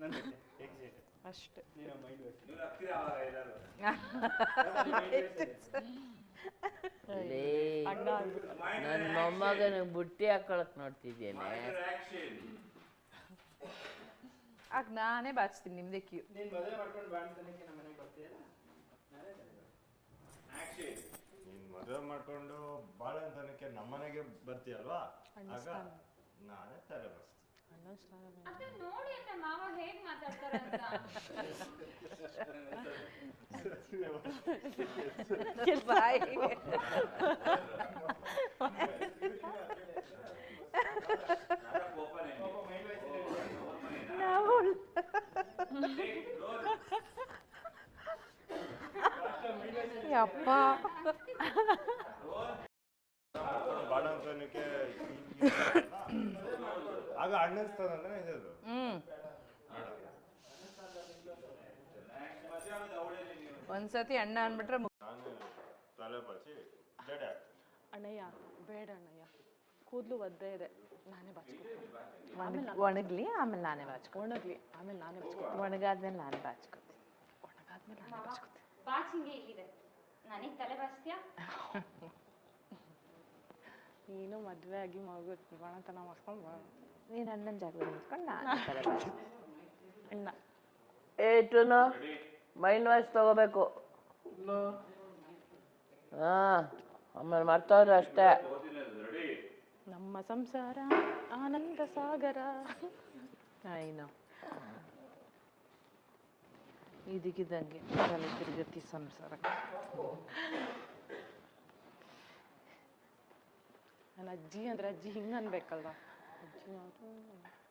ನನ್ನ ಅಷ್ಟೇ ನೀನು ಮೈಂಡ್ ಹೊಸ ಲೇ, ಅಣ್ಣ ಅಂದ್ಬಿಟ್ಟು ನನ್ ಮೊಮ್ಮಗನಿಗೆ ಬುಟ್ಟಿ ಹಾಕೊಳಕ್ ನೋಡ್ತಿದ್ದೇನೆ ಆಗ ನಾನೇ ಬಾಚ್ತೀನಿ ನಿಮ್ದೇ ಕ್ಯೂ ನೀನು ಮದುವೆ ಮಾಡ್ಕೊಂಡು ಬಾಣ್ತನಕ್ಕೆ ನಮ್ಮ ಮನೆಗೆ ಬರ್ತೀಯಲ್ಲ ನಾನೇ ನೀನ್ ಮದುವೆ ಮಾಡ್ಕೊಂಡು ಬಾಳಂತನಕ್ಕೆ ನಮ್ಮನೆಗೆ ಬರ್ತೀಯಲ್ವಾ? ಆಗ ನಾನೇ ತಲೆ ಅಣ್ಣ ಸ್ನಾನ ನೋಡಿ ಅಂತ ಮಾವ ಹೇಗ್ ಮಾತಾಡ್ತಾರ ಅಂತ. ಬಾಯ್. ನಾವು ಯಪ್ಪ ಆಗ ಇದು ಹ್ಮ್. ಒಂದ್ಸತಿ ಅಣ್ಣ ಅನ್ಬಿಟ್ರೆ ತಲೆ ಜಡೆ ಅಣ್ಣಯ್ಯ ಬೇಡ ಅಣ್ಣಯ್ಯ. ಕೂದಲು ಒದ್ದೇ ಇದೆ. ನಾನೇ ಬಾಚ್ಕೊತೀನಿ. ಒಣಗ್- ಒಣಗ್ಲಿ ಆಮೇಲೆ ನಾನೇ ಬಾಚ್ಕೊ ಒಣಗ್ಲಿ ಆಮೇಲೆ ನಾನೇ ಬಾಚ್ಕೊತೀನಿ. ಒಣಗಾದ್ಮೇಲೆ ನಾನು ಬಾಚ್ಕೊತೀನಿ. ಒಣಗಾದ್ಮೇಲೆ ನಾನೇ ಬಾಚ್ಕೊತೀನಿ. ಬಾಚಿಂಗೆ ಇಲ್ಲಿದೆ. ನನಗ್ ತಲೆ ಬಾಚ್ತೀಯಾ ನೀನು ಮದುವೆ ಆಗಿ ಮಗು ಬಾಣತನ ಮಾಡ್ಕೊಂಡು ಬಾ. ನೀನು ಅಣ್ಣನ ಜಾಗದಲ್ಲಿ ನಿಂತ್ಕೊಂಡು ನಾನು. ಅಣ್ಣ ಏಟುನು ಮೈಂಡ್ ವಾಶ್ ತಗೋಬೇಕು. ಹಾ ಆಮೇಲೆ ಮರ್ತವ್ರೆ ಅಷ್ಟೇ. ನಮ್ಮ ಸಂಸಾರ ಆನಂದ ಸಾಗರ. ಐನೋ. ಇದಕ್ಕಿದ್ದಂಗೆ ತಲೆ ತಿರುಗತಿ ಸಂಸಾರ. ನನ್ನ ಅಜ್ಜಿ ಅಂದ್ರೆ ಅಜ್ಜಿ ಹಿಂಗೆ ಅನ್ಬೇಕಲ್ವಾ? ಅಜ್ಜಿ ಅವರು